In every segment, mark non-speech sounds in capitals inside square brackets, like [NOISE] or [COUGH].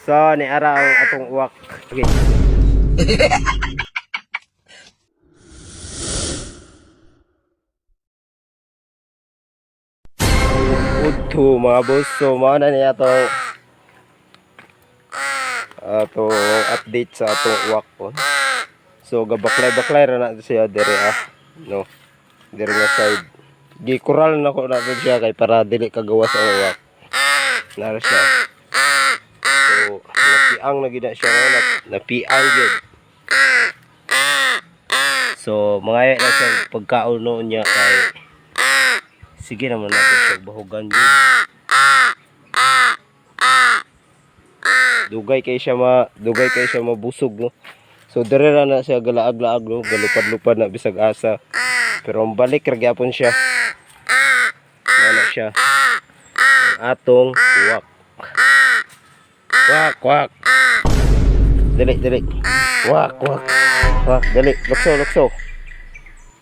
So, ni ara ang atong uwak. Okay. [LAUGHS] Udto mga boss. So, mao na niya atong atong update sa atong uwak po. So, gabaklay-baklay ra na siya dire ah. No. Dire nga side. Gikural na ko na to siya kay para dili kagawas ang uwak. Nara siya. So, napiang na gina siya na napiang gid. So, mga na siya pagkauno niya kay sige naman natin siya bahugan gid. Dugay kay siya ma dugay kay siya mabusog no. So dire ra na siya galaag-laag no, galupad-lupad na bisag asa. Pero ang balik ra gyapon siya. Wala siya. Ang atong uwak. Wak, wak. Dali, dali. Wak, wak. Wak, dali. Lukso, lukso.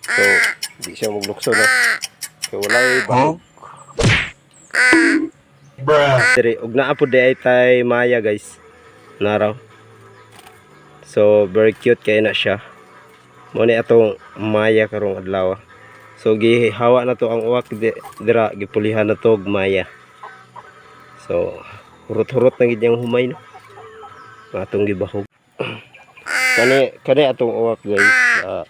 So, di siya maglukso no. So, wala yung bahog. Diri, ug naa po di ay tay maya guys. Naraw. So, very cute kay na siya. Mo ni atong maya karong adlaw. So, gihawa na to ang uwak di, dira gipulihan na to og maya. So, hurot-hurot na gid yung humay no. Atong gibahog. [CLEARS THROAT] kani kani atong uwak guys. Uh,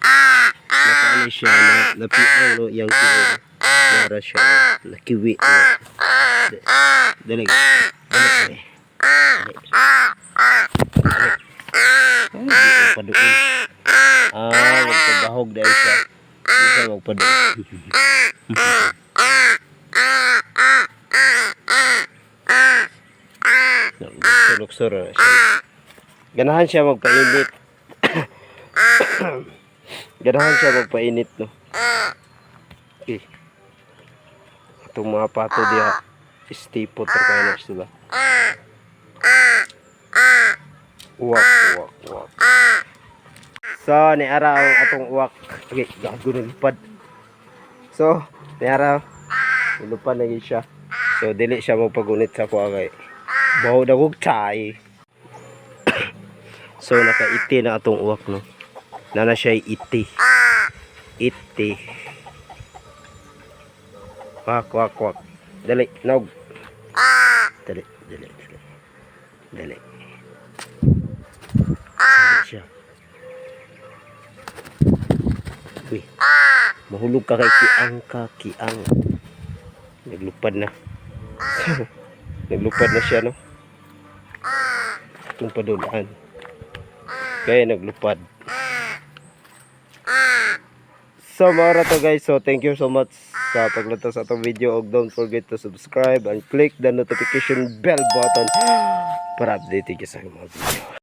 nakaani siya na napiang no yang kiwi. Nara siya nakiwi. No. Dali. Dali. Dali. Ko paduin. Ah, magpabahog dahil siya. Di siya magpaduin. [LAUGHS] Na siya. Ganahan siya magpainit. [COUGHS] Ganahan siya magpainit, no? Okay. Itong mga pato diya, stipot ra kayo na sila. Uwak, uwak, uwak. So, ni ara ang atong uwak. Okay, gago na lipad. So, ni ara, lupad na siya. So, dili siya magpagunit sa kuha kay. Baho na kong chay. [COUGHS] so, nakaiti na atong uwak, no? Nana siya iti. Iti. Wak, wak, wak. Dali, nog. Dali, dali. Dali. Dali siya. Uy. Mahulog ka kay kiang ka, kiang. Naglupad na. [LAUGHS] Naglupad na siya, no? Itong padulaan. Kaya naglupad. So, mara to guys. So, thank you so much sa pagluto sa itong video. Og don't forget to subscribe and click the notification bell button [GASPS] para update ka sa mga video.